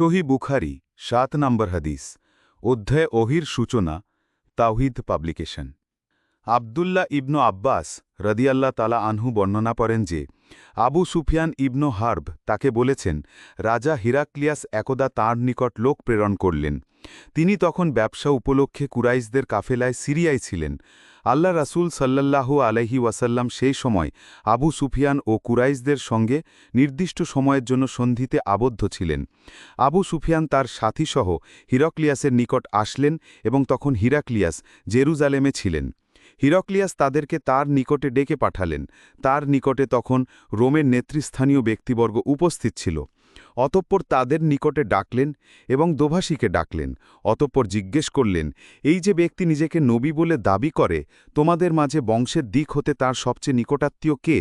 সহি বুখারি, সাত নম্বর হাদিস, অধ্যায় অহির সূচনা, Tawhid publication. Abdullah ibnu Abbas রদিয়াল্লা তালা আনহু বর্ণনা করেন যে আবু সুফিয়ান ইবনু হার্ব তাকে বলেছেন, রাজা হিরাক্লিয়াস একদা তাঁর নিকট লোক প্রেরণ করলেন। তিনি তখন ব্যবসা উপলক্ষে কুরাইশদের কাফেলায় সিরিয়ায় ছিলেন। আল্লাহ রাসূল সাল্লাল্লাহু আলাইহি ওয়াসাল্লাম সেই সময় আবু সুফিয়ান ও কুরাইশদের সঙ্গে নির্দিষ্ট সময়ের জন্য সন্ধিতে আবদ্ধ ছিলেন। আবু সুফিয়ান তার সাথীসহ হিরক্লিয়াসের নিকট আসলেন এবং তখন হিরাক্লিয়াস জেরুজালেমে ছিলেন। হিরক্লিয়াস তাদেরকে তার নিকটে ডেকে পাঠালেন। তার নিকটে তখন রোমের নেতৃস্থানীয় ব্যক্তিবর্গ উপস্থিত ছিল। অতঃপর তাদের নিকটে ডাকলেন এবং দোভাষীকে ডাকলেন। অতঃপর জিজ্ঞেস করলেন, এই যে ব্যক্তি নিজেকে নবী বলে দাবি করে, তোমাদের মাঝে বংশের দিক হতে তার সবচেয়ে নিকটাত্মীয় কে?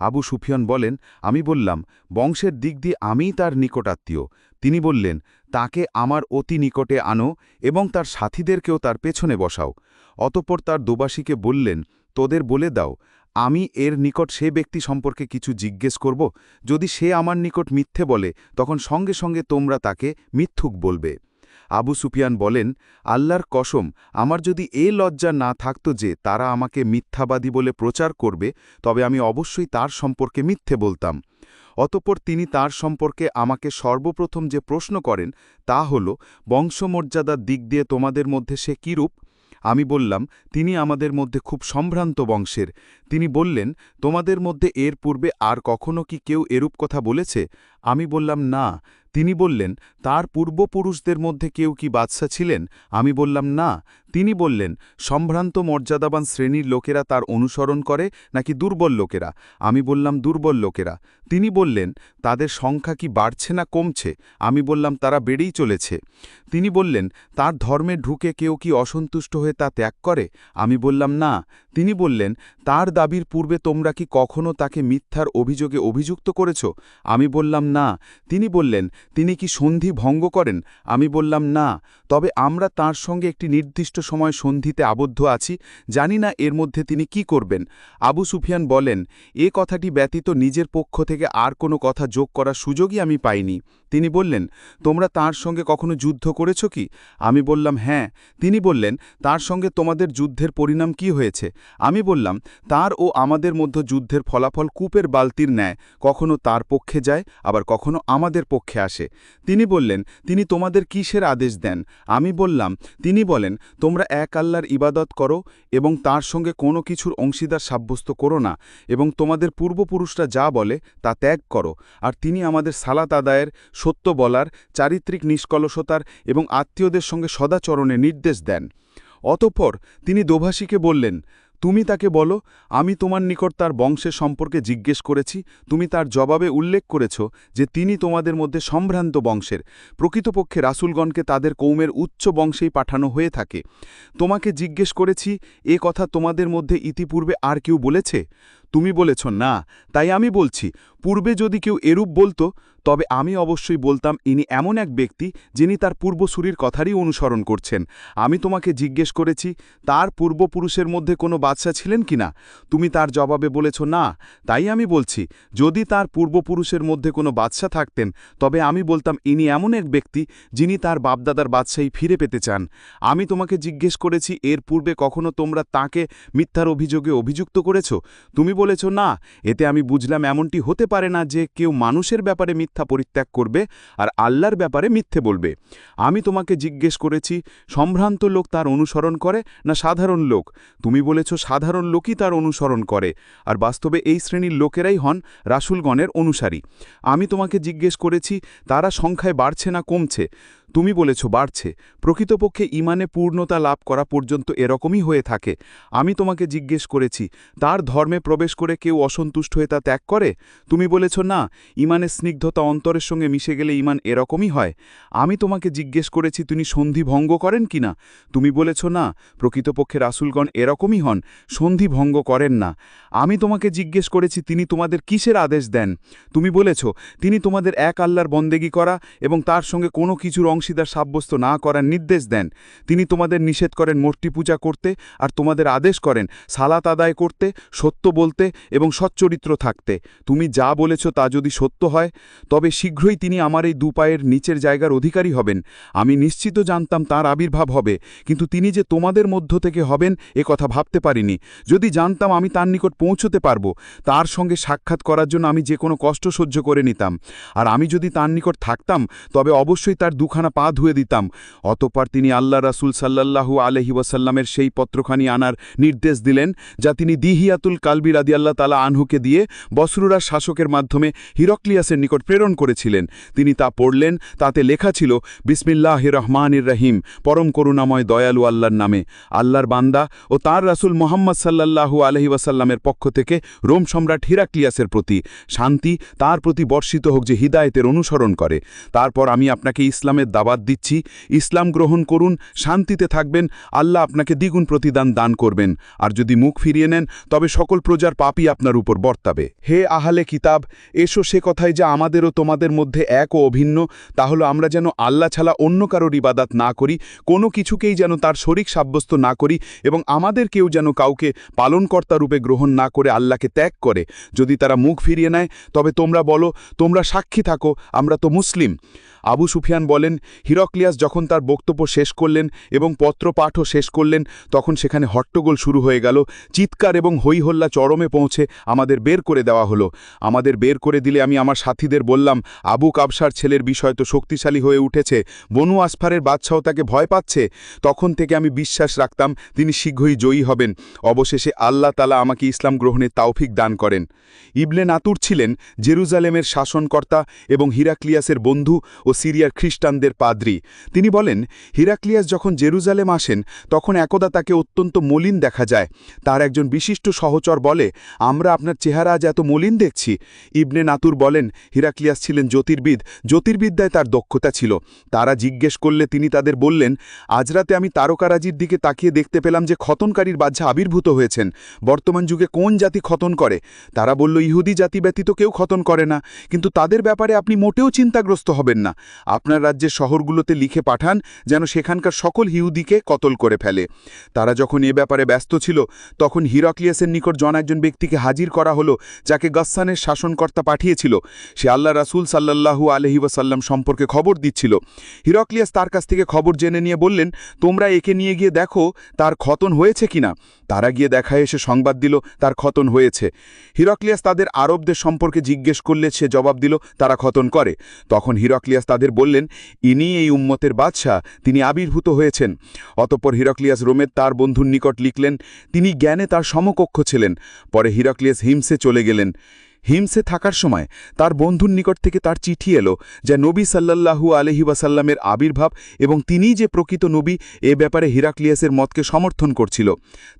আবু সুফিয়ান বলেন, আমি বললাম, বংশের দিক দিয়ে আমিই তার নিকটাত্মীয়। তিনি বললেন তাকে আমার অতি নিকটে আনো এবং তার সাথীদেরকেও তার পেছনে বসাও। অতপর তার দোবাসীকে বললেন, তোদের বলে দাও, আমি এর নিকট সে ব্যক্তি সম্পর্কে কিছু জিজ্ঞেস করব। যদি সে আমার নিকট মিথ্যে বলে, তখন সঙ্গে সঙ্গে তোমরা তাকে মিথ্যুক বলবে। আবু সুফিয়ান বলেন, আল্লাহর কসম, আমার যদি এ লজ্জা না থাকত যে তারা আমাকে মিথ্যাবাদী বলে প্রচার করবে, তবে আমি অবশ্যই তার সম্পর্কে মিথ্যে বলতাম। অতপর তিনি তার সম্পর্কে আমাকে সর্বপ্রথম যে প্রশ্ন করেন তা হল বংশমর্যাদার দিক দিয়ে তোমাদের মধ্যে সে কীরূপ? আমি বললাম, তিনি আমাদের মধ্যে খুব সম্ভ্রান্ত বংশের। তিনি বললেন, তোমাদের মধ্যে এর পূর্বে আর কখনো কি কেউ এরূপ কথা বলেছে? আমি বললাম, না। তিনি বললেন, তার পূর্বপুরুষদের মধ্যে কেউ কি বাদশা ছিলেন? আমি বললাম, না। তিনি বললেন, সম্ভ্রান্ত মর্যাদাবান শ্রেণির লোকেরা তার অনুসরণ করে নাকি দুর্বল লোকেরা? আমি বললাম, দুর্বল লোকেরা। তিনি বললেন, তাদের সংখ্যা কি বাড়ছে না কমছে? আমি বললাম, তারা বেড়েই চলেছে। তিনি বললেন, তার ধর্মে ঢুকে কেউ কি অসন্তুষ্ট হয়ে তা ত্যাগ করে? আমি বললাম, না। তিনি বললেন, তার দাবির পূর্বে তোমরা কি কখনো তাকে মিথ্যার অভিযোগে অভিযুক্ত করেছ? আমি বললাম, না। তিনি বললেন, তিনি কি সন্ধি ভঙ্গ করেন? আমি বললাম, না। তবে আমরা তার সঙ্গে একটি নির্দিষ্ট সময় সন্ধিতে আবদ্ধ আছি, জানি না এর মধ্যে তিনি কি করবেন। আবু সুফিয়ান বলেন, এ কথাটি ব্যতীত নিজের পক্ষ থেকে আর কোনো কথা যোগ করার সুযোগই আমি পাইনি। তিনি বললেন, তোমরা তার সঙ্গে কখনো যুদ্ধ করেছ কি? আমি বললাম হ্যাঁ। তিনি বললেন, তার সঙ্গে তোমাদের যুদ্ধের পরিণাম কি হয়েছে? আমি বললাম, তার ও আমাদের মধ্যে যুদ্ধের ফলাফল কূপের বালতির ন্যায়। কখনো তার পক্ষে যায়, আবার কখনো আমাদের পক্ষে আসে। তিনি বললেন, তিনি তোমাদের কিসের আদেশ দেন? আমি বললাম, তিনি বলেন তোমরা এক আল্লাহর ইবাদত করো এবং তার সঙ্গে কোনো কিছুর অংশীদার সাব্যস্ত করো না এবং তোমাদের পূর্বপুরুষরা যা বলে তা ত্যাগ করো। আর তিনি আমাদের সালাত আদায়ের, সত্য বলার, চারিত্রিক নিষ্কলসতার এবং আত্মীয়দের সঙ্গে সদাচরণে নির্দেশ দেন। অতঃপর তিনি দোভাষীকে বললেন তুমি তাকে বলো, আমি তোমার নিকট তার বংশের সম্পর্কে জিজ্ঞেস করেছি, তুমি তার জবাবে উল্লেখ করেছ যে তিনি তোমাদের মধ্যে সম্ভ্রান্ত বংশের। প্রকৃতপক্ষে রাসুলগণকে তাদের কৌমের উচ্চ বংশেই পাঠানো হয়ে থাকে। তোমাকে জিজ্ঞেস করেছি, এ কথা তোমাদের মধ্যে ইতিপূর্বে আর কেউ বলেছে? তুমি বলেছ, না। তাই আমি বলছি, পূর্বে যদি কেউ এরূপ বলতো, তবে আমি অবশ্যই বলতাম, ইনি এমন এক ব্যক্তি, যিনি তার পূর্বসূরির কথারই অনুসরণ করছেন। আমি তোমাকে জিজ্ঞেস করেছি, তার পূর্বপুরুষের মধ্যে কোনো বাদশা ছিলেন কি না? তুমি তার জবাবে বলেছ, না। তাই আমি বলছি, যদি তার পূর্বপুরুষের মধ্যে কোনো বাদশা থাকতেন, তবে আমি বলতাম, ইনি এমন এক ব্যক্তি, যিনি তার বাপদাদার বাদশাহী ফিরে পেতে চান। আমি তোমাকে জিজ্ঞেস করেছি, এর পূর্বে কখনো তোমরা তাকে মিথ্যার অভিযোগে অভিযুক্ত করেছ? তুমি বলেছ, না, এতে আমি বুঝলাম এমনটি হতে পারে না যে কেউ মানুষের ব্যাপারে মিথ্যা পরিত্যাগ করবে আর আল্লাহর ব্যাপারে মিথ্যে বলবে। আমি তোমাকে জিজ্ঞেস করেছি, সম্ভ্রান্ত লোক তার অনুসরণ করে না সাধারণ লোক? তুমি বলেছ, সাধারণ লোকই তার অনুসরণ করে, আর বাস্তবে এই শ্রেণির লোকেরাই হন রাসুলগণের অনুসারী। আমি তোমাকে জিজ্ঞেস করেছি, তারা সংখ্যায় বাড়ছে না কমছে? তুমি বলেছ, বাড়ছে। প্রকৃতপক্ষে ইমানে পূর্ণতা লাভ করা পর্যন্ত এরকমই হয়ে থাকে। আমি তোমাকে জিজ্ঞেস করেছি, তার ধর্মে প্রবেশ করে কেউ অসন্তুষ্ট হয়ে তা ত্যাগ করে? তুমি বলেছ, না, ইমানের স্নিগ্ধতা অন্তরের সঙ্গে মিশে গেলে ইমান এরকমই হয়। আমি তোমাকে জিজ্ঞেস করেছি তিনি সন্ধি ভঙ্গ করেন কি না? তুমি বলেছ, না, প্রকৃতপক্ষে রাসুলগণ এরকমই হন। সন্ধি ভঙ্গ করেন না। আমি তোমাকে জিজ্ঞেস করেছি, তিনি তোমাদের কিসের আদেশ দেন? তুমি বলেছ, তিনি তোমাদের এক আল্লাহর বন্দেগি করা এবং তার সঙ্গে কোনো কিছুর অংশীদার সাব্যস্ত না করার নির্দেশ দেন। তিনি তোমাদের নিষেধ করেন মূর্তি পূজা করতে আর তোমাদের আদেশ করেন, সালাত আদায় করতে, সত্য বলতে এবং সচ্চরিত্র থাকতে। তুমি যা বলেছ তা যদি সত্য হয়, তবে শীঘ্রই তিনি আমার এই দুপায়ের নিচের জায়গার অধিকারী হবেন। আমি নিশ্চিত জানতাম তার আবির্ভাব হবে, কিন্তু তিনি যে তোমাদের মধ্য থেকে হবেন, এ কথা ভাবতে পারিনি। যদি জানতাম আমি তার নিকট পৌঁছতে পারব, তার সঙ্গে সাক্ষাৎ করার জন্য আমি যে কোনো কষ্ট সহ্য করে নিতাম। আর আমি যদি তার নিকট থাকতাম, তবে অবশ্যই তার দুখানা পা ধুয়ে দিতাম। অতঃপর তিনি আল্লাহ রাসুল সাল্লাল্লাহু আলহি ওয়াসাল্লামের সেই পত্রখানি আনার নির্দেশ দিলেন, যা তিনি দিহিয়াতুল কালবি রাদি আল্লাহ তালা আনহুকে দিয়ে বসরুরা শাসকের মাধ্যমে হিরক্লিয়াসের নিকট প্রেরণ করেছিলেন। তিনি তা পড়লেন, তাতে লেখা ছিল বিসমিল্লাহ রহমানির রহিম, পরম করুণাময় দয়ালু আল্লাহর নামে। আল্লাহর বান্দা ও তার রাসুল মোহাম্মদ সাল্লাল্লাহু আলহি ওয়াসাল্লামের পক্ষ থেকে রোম সম্রাট হিরাক্লিয়াসের প্রতি শান্তি তার প্রতি বর্ষিত হোক যে হিদায়তের অনুসরণ করে। তারপর আমি আপনাকে ইসলামের দাবাত দিচ্ছি। ইসলাম গ্রহণ করুন, শান্তিতে থাকবেন। আল্লাহ আপনাকে দ্বিগুণ প্রতিদান দান করবেন। আর যদি মুখ ফিরিয়ে নেন, তবে সকল প্রজার পাপই আপনার উপর বর্তাবে। হে আহালে কিতাব, এসো সে কথায় যে আমাদেরও তোমাদের মধ্যে এক ও অভিন্ন তা হলো আমরা যেন আল্লাহ ছাড়া অন্য কারোর ইবাদাত না করি, কোনো কিছুকেই যেন তার শরিক সাব্যস্ত না করি এবং আমাদের কেউ যেন কাউকে পালনকর্তা রূপে গ্রহণ না করে আল্লাহকে ত্যাগ করে। যদি তারা মুখ ফিরিয়ে নেয়, তবে তোমরা বলো, তোমরা সাক্ষী থাকো, আমরা তো মুসলিম। আবু সুফিয়ান বলেন, হিরক্লিয়াস যখন তার বক্তব্য শেষ করলেন এবং পত্রপাঠও শেষ করলেন, তখন সেখানে হট্টগোল শুরু হয়ে গেল। চিৎকার এবং হইহল্লা চরমে পৌঁছে আমাদের বের করে দেওয়া হলো। আমাদের বের করে দিলে আমি আমার সাথীদের বললাম, আবু কাবসার ছেলের বিষয় তো শক্তিশালী হয়ে উঠেছে। বনু আসফারের বাদশাও তাকে ভয় পাচ্ছে। তখন থেকে আমি বিশ্বাস রাখতাম তিনি শীঘ্রই জয়ী হবেন। অবশেষে আল্লাহ তালা আমাকে ইসলাম গ্রহণের তাওফিক দান করেন। ইবলে নাতুর ছিলেন জেরুজালেমের শাসনকর্তা এবং হিরাক্লিয়াসের বন্ধু ও সিরিয়ার খ্রিস্টানদের পাদ্রি। তিনি বলেন, হিরাক্লিয়াস যখন জেরুজালেম আসেন, তখন একদা তাকে অত্যন্ত মলিন দেখা যায়। তার একজন বিশিষ্ট সহচর বলে, আমরা আপনার চেহারা আজ এত মলিন দেখছি। ইবনে নাতুর বলেন, হিরাক্লিয়াস ছিলেন জ্যোতির্বিদ। জ্যোতির্বিদ্যায় তার দক্ষতা ছিল। তারা জিজ্ঞেস করলে তিনি তাদের বললেন, আজ রাতে আমি তারকারাজির দিকে তাকিয়ে দেখতে পেলাম যে খতনকারীর বাহ্যা আবির্ভূত হয়েছেন। বর্তমান যুগে কোন জাতি খতন করে? তারা বলল, ইহুদি জাতি ব্যতীত কেউ খতন করে না। কিন্তু তাদের ব্যাপারে আপনি মোটেও চিন্তাগ্রস্ত হবেন না। আপনার রাজ্যের শহরগুলোতে লিখে পাঠান যেন সেখানকার সকল হিউদিকে কতল করে ফেলে। তারা যখন এ ব্যাপারে ব্যস্ত ছিল, তখন হিরক্লিয়াসের নিকট জন একজন ব্যক্তিকে হাজির করা হলো, যাকে গস্সানের শাসনকর্তা পাঠিয়েছিল। সে আল্লাহ রাসুল সাল্লাল্লাহু আলহি ওয়াসাল্লাম সম্পর্কে খবর দিচ্ছিল। হিরক্লিয়াস তার কাছ থেকে খবর জেনে নিয়ে বললেন, তোমরা একে নিয়ে গিয়ে দেখো, তার খতন হয়েছে কিনা? তারা গিয়ে দেখায় এসে সংবাদ দিল, তার খতন হয়েছে। হিরক্লিয়াস তাদের আরবদের সম্পর্কে জিজ্ঞেস করলে সে জবাব দিল, তারা খতন করে। তখন হিরক্লিয়াস তাদের বললেন, ইনি এই উম্মতের বাদশাহ, তিনি আবির্ভূত হয়েছেন। অতপর হিরক্লিয়াস রোমের তার বন্ধুর নিকট লিখলেন, তিনি জ্ঞানে তার সমকক্ষ ছিলেন। পরে হিরক্লিয়াস হিমসে চলে গেলেন। হিমসে থাকার সময় তার বন্ধুর নিকট থেকে তার চিঠি এলো যা নবী সাল্লাল্লাহু আলহি ওয়াসাল্লামের আবির্ভাব এবং তিনিই যে প্রকৃত নবী এ ব্যাপারে হিরাক্লিয়াসের মতকে সমর্থন করছিল।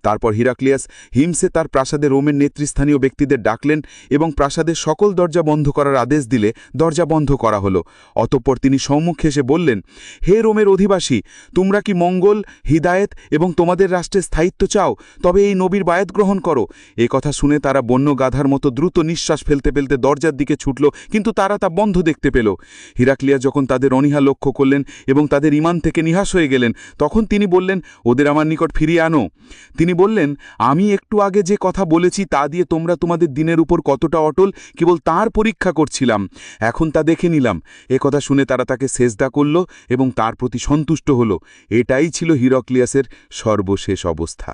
তারপর হিরাক্লিয়াস হিমসে তার প্রাসাদে রোমের নেতৃস্থানীয় ব্যক্তিদের ডাকলেন এবং প্রাসাদের সকল দরজা বন্ধ করার আদেশ দিলে দরজা বন্ধ করা হলো। অতঃপর তিনি সম্মুখে এসে বললেন, হে রোমের অধিবাসী, তোমরা কি মঙ্গল, হিদায়েত এবং তোমাদের রাষ্ট্রের স্থায়িত্ব চাও? তবে এই নবীর বায়াত গ্রহণ করো। এ কথা শুনে তারা বন্য গাধার মতো দ্রুত নিঃশ্বাস ফেলতে ফেলতে দরজার দিকে ছুটল, কিন্তু তারা তা বন্ধ দেখতে পেল। হিরাক্লিয়া যখন তাদের অনীহা লক্ষ্য করলেন এবং তাদের ইমান থেকে নিহাস হয়ে গেলেন, তখন তিনি বললেন, ওদের আমার নিকট ফিরিয়ে আনো। তিনি বললেন, আমি একটু আগে যে কথা বলেছি তা দিয়ে তোমরা তোমাদের দিনের উপর কতটা অটল, কেবল তার পরীক্ষা করছিলাম। এখন তা দেখে নিলাম। এ কথা শুনে তারা তাকে সেজদা করল এবং তার প্রতি সন্তুষ্ট হল। এটাই ছিল হিরক্লিয়াসের সর্বশেষ অবস্থা।